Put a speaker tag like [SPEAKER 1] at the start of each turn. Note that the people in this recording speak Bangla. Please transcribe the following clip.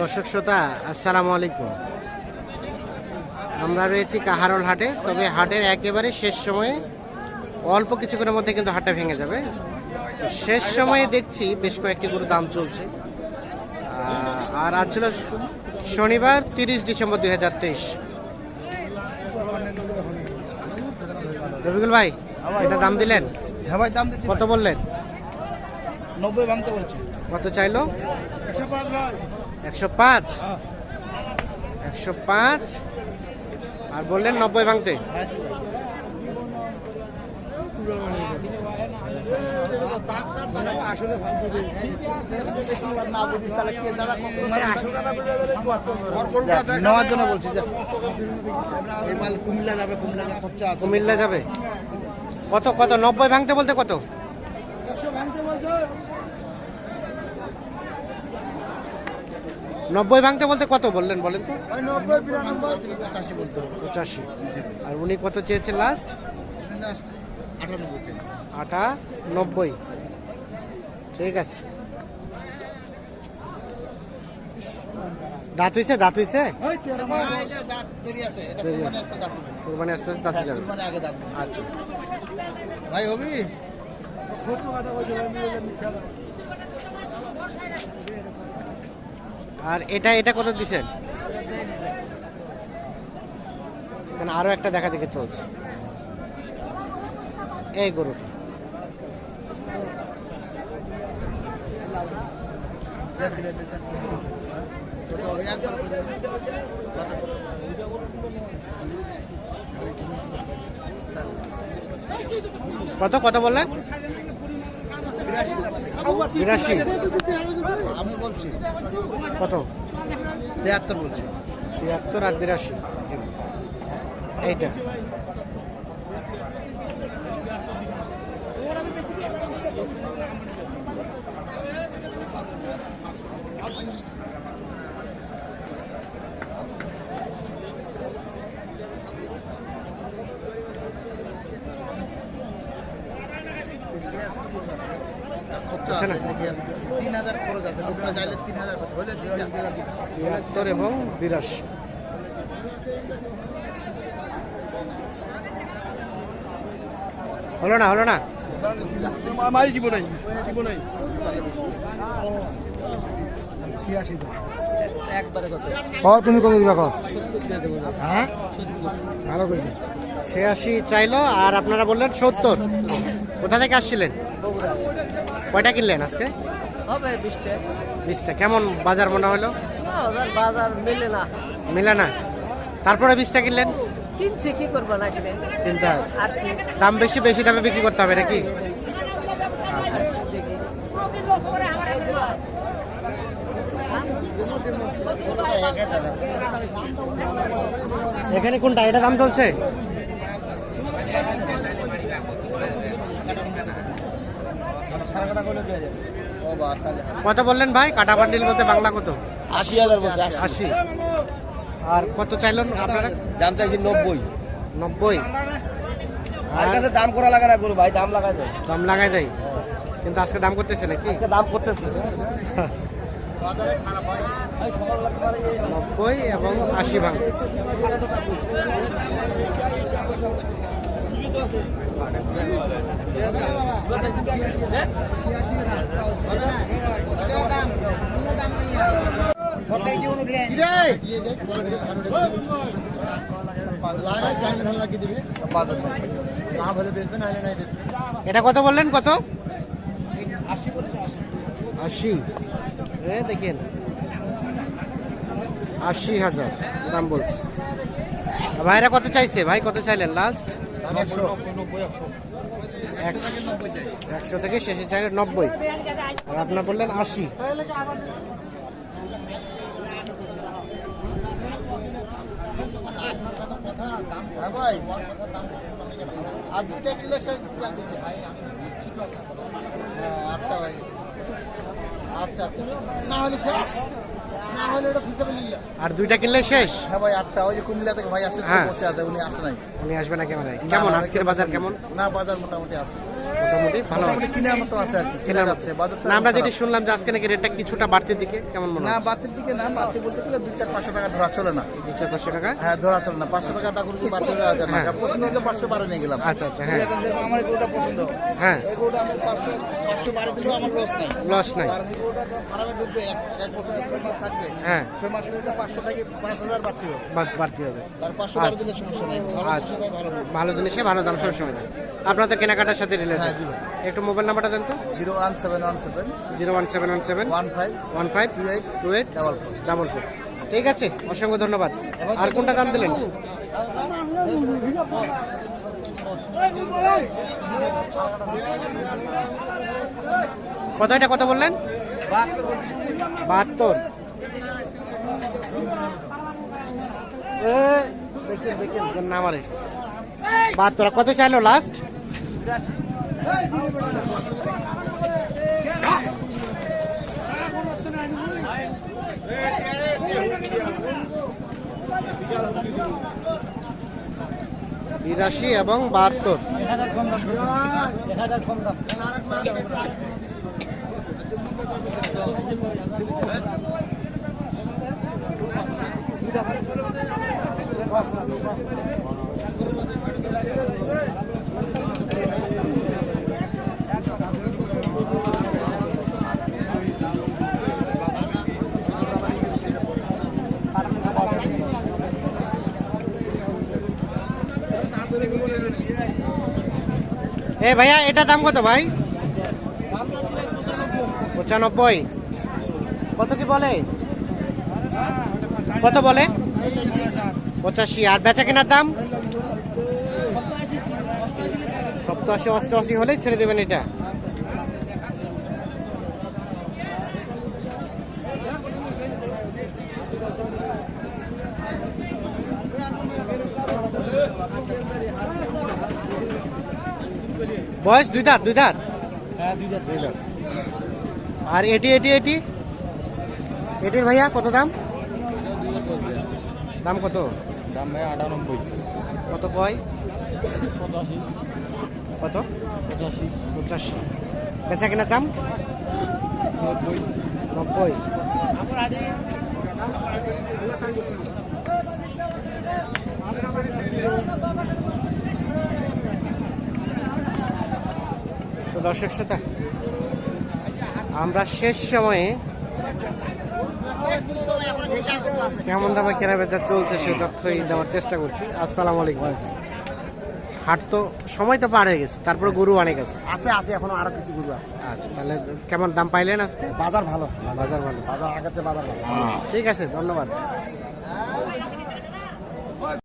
[SPEAKER 1] দর্শক শ্রোতা আসসালামু আলাইকুম। আমরা রয়েছি কাহারল হাটে তবে হাটের একেবারে শেষ সময়ে অল্প কিছুক্ষণের মধ্যে কিন্তু হাটটা ভেঙে যাবে। শেষ সময়ে দেখছি বেশ কয়েকটি গরু দাম চলছে। আর আজ ছিল শনিবার তিরিশ ডিসেম্বর দুই হাজার তেইশ। রবিকুল ভাই এটা দাম দিলেন?
[SPEAKER 2] হ্যাঁ ভাই দাম
[SPEAKER 1] কত বললেন?
[SPEAKER 2] নব্বই ভাঙতে বলছি।
[SPEAKER 1] কত চাইলো?
[SPEAKER 2] একশো পাঁচ ভাই।
[SPEAKER 1] একশো পাঁচ। একশো পাঁচ। আর বললেন নব্বই ভাঙতে।
[SPEAKER 2] হ্যাঁ জি ভাই। আসলে ভাঙতে দেই। না বুঝিস তাহলে কে দ্বারা দেখ, নেওয়ার জন্য বলছি এই মাল কুমিল্লা যাবে কুমিল্লা খরচা
[SPEAKER 1] কুমিল্লা যাবে। কত কত? নব্বই ভাঙতে বলতে কত?
[SPEAKER 2] একশো ভাঙতে বলছো?
[SPEAKER 1] নব্বই ভাঙতে বলতে কত বললেন বলেন তো?
[SPEAKER 2] পঁচাশি
[SPEAKER 1] আর উনি কত চেয়েছেন লাস্ট আটা নব্বই ঠিক আছে। দাঁত হইছে দাঁত হইছে?
[SPEAKER 2] দেরি আছে। এটা কুরবানি আসতে
[SPEAKER 1] দাঁত যাবে। আচ্ছা।
[SPEAKER 2] ভাই হবি?
[SPEAKER 1] আর এটা এটা কত দিছেন এখানে আরও একটা দেখা দেখে চলছে। এই গরুটা। কত কত বললেন? বিরাশি।
[SPEAKER 2] আমি বলছি।
[SPEAKER 1] কত?
[SPEAKER 2] তেহাত্তর বলছি।
[SPEAKER 1] তিয়াত্তর আর বিরাশি। এইটা। আচ্ছা না।
[SPEAKER 2] দেখি আর তিন হাজার খরচ আছে। লোকটা চাইলে তিন হাজার হলে
[SPEAKER 1] তিয়াত্তর এবং বিরাশি। হলো না হলো না?
[SPEAKER 2] মাই দিব নাই দিব নাই।
[SPEAKER 1] তুমি কত দিবা হ্যাঁ? ভালো করেছি। ছিয়াশি চাইলো আর আপনারা বললেন সত্তর। কোথা থেকে আসছিলেন? কয়টা কিনলেন আজকে?
[SPEAKER 3] হবে বিশটা।
[SPEAKER 1] বিশটা। কেমন বাজার মনে হলো?
[SPEAKER 3] বাজার মেলে না।
[SPEAKER 1] মিলে না? তারপরে বিশটা কিনলেন?
[SPEAKER 3] কিনছে কি করব না কিনে?
[SPEAKER 1] চিন্তা
[SPEAKER 3] আসছি।
[SPEAKER 1] দাম বেশি বেশি দামে বিক্রি করতে হবে নাকি? আচ্ছা
[SPEAKER 3] দেখি
[SPEAKER 1] এখানে কোনটা? এটা দাম চলছে? কত বললেন ভাই? কাটা বান্ডিল বলতে বাংলা কত?
[SPEAKER 2] আশি হাজার বলছে
[SPEAKER 1] আশি। আর কত চাইলেন আপনারা?
[SPEAKER 2] দাম চাইছি নব্বই।
[SPEAKER 1] নব্বই।
[SPEAKER 2] আর
[SPEAKER 1] আর
[SPEAKER 2] কাছে দাম করা লাগে না গরু ভাই দাম লাগাই দেয়।
[SPEAKER 1] দাম লাগাই দেয়? কিন্তু আজকে দাম করতেছে নাকি?
[SPEAKER 2] আজকে দাম করতেছে।
[SPEAKER 1] নব্বই এবং আশি ভাঙ এটা কত বললেন? কত?
[SPEAKER 2] আশি।
[SPEAKER 1] দেখেন। আশি হাজার, দাম বলছে। ভাইরা কত চাইছে? ভাই, কত চাইলেন লাস্ট
[SPEAKER 2] একশো।
[SPEAKER 1] একশো থেকে শেষে চাইলেন নব্বই। আর আপনার বললেন আশি।
[SPEAKER 2] হ্যাঁ ভাই আর দুটা কিনলে দুটা দুটা। হ্যাঁ আটটা হয়ে গেছে। আচ্ছা আচ্ছা না হলে শেষ। না হলে ওটা
[SPEAKER 1] আর দুইটা কিনলে শেষ?
[SPEAKER 2] হ্যাঁ ভাই আটটা। ওই যে কুমিল্লা থেকে ভাই আসছে
[SPEAKER 1] হ্যাঁ।
[SPEAKER 2] বসে আছে উনি আসে নাই।
[SPEAKER 1] উনি আসবে না ক্যামেরায়? কেমন? আজকের বাজার কেমন?
[SPEAKER 2] না বাজার মোটামুটি আছে।
[SPEAKER 1] মোটামুটি ভালো
[SPEAKER 2] কেনার মতো আছে আর কি কেনা যাচ্ছে। বাজার
[SPEAKER 1] না আমরা। যেটি শুনলাম যে আজকে নাকি রেটটা কিছুটা বাড়তির দিকে কেমন মনে
[SPEAKER 2] না বাতির দিকে না বাতি বলতে গেলে দুই চার পাঁচশো টাকা ধরা চলে না।
[SPEAKER 1] দু চার পাঁচশো টাকা?
[SPEAKER 2] হ্যাঁ ধরা চলে না। পাঁচশো টাকা টাকা কি যায়? না
[SPEAKER 1] হ্যাঁ।
[SPEAKER 2] পছন্দ হলে পাঁচশো বারো নিয়ে গেলাম।
[SPEAKER 1] আচ্ছা আচ্ছা হ্যাঁ।
[SPEAKER 2] আমার এগুলোটা পছন্দ।
[SPEAKER 1] হ্যাঁ।
[SPEAKER 2] এই গরুটা আমি পাঁচশো পাঁচশো বারো দিলেও আমার লস নাই।
[SPEAKER 1] লস নাই।
[SPEAKER 2] কারণ এই গরুটা ফার্মে ঢুকবে এক এক বছর ছয় মাস থাকবে।
[SPEAKER 1] হ্যাঁ।
[SPEAKER 2] ছয় মাস পাঁচশো থেকে পাঁচ হাজার বাড়তি হবে।
[SPEAKER 1] বাড়তি হবে।
[SPEAKER 2] আর পাঁচশো বারো দিলে সমস্যা নেই।
[SPEAKER 1] আচ্ছা।
[SPEAKER 2] ভালো
[SPEAKER 1] জিনিসে ভালো দাম সবসময় দেয়। আপনার তো কেনাকাটার সাথে
[SPEAKER 2] হ্যাঁ
[SPEAKER 1] রিলেটেড একটু মোবাইল নাম্বারটা দেন তো।
[SPEAKER 2] Zero one seven one seven.
[SPEAKER 1] Zero one seven one seven.
[SPEAKER 2] One five.
[SPEAKER 1] One five.
[SPEAKER 2] Two eight.
[SPEAKER 1] Two eight
[SPEAKER 2] double four.
[SPEAKER 1] Double four. ঠিক আছে অসংখ্য ধন্যবাদ। আর কোনটা দাম দিলেন? কত এটা কত বললেন? বাহাত্তর। না আমারে বাহাত্তর কত চাইলো লাস্ট বিরাশি এবং বাহাত্তর। এ ভাইয়া এটা দাম কত ভাই? পঁচানব্বই। কত কি বলে? কত বলে? পঁচাশি। আর বেচা কেনার দাম? সপ্তাশি অষ্টআশি হলেই ছেড়ে দেবেন এটা। বয়স দুই দাঁত দুই দাঁত? দাঁত। আর এটি এটি এটি? এটির ভাইয়া কত দাম? দাম কত?
[SPEAKER 4] দাম ভাই আটানব্বই।
[SPEAKER 1] কত কয়?
[SPEAKER 4] পঁচাশি।
[SPEAKER 1] কত?
[SPEAKER 4] পঁচাশি।
[SPEAKER 1] পঁচাশি। বেচা কেনার দাম?
[SPEAKER 4] নব্বই।
[SPEAKER 1] নব্বই। দর্শক শ্রোতা আমরা শেষ সময়ে কেমন দামে কেনা বেচা চলছে সে তথ্যই দেওয়ার চেষ্টা করছি। আসসালামু আলাইকুম। হাট তো সময় তো পার হয়ে গেছে তারপরে গরু অনেক আছে।
[SPEAKER 2] আছে আছে এখনও আরও কিছু গরু আছে।
[SPEAKER 1] আচ্ছা তাহলে কেমন দাম পাইলেন আজকে?
[SPEAKER 2] বাজার ভালো।
[SPEAKER 1] বাজার ভালো।
[SPEAKER 2] বাজার আগাতে বাজার ভালো।
[SPEAKER 1] ঠিক আছে ধন্যবাদ।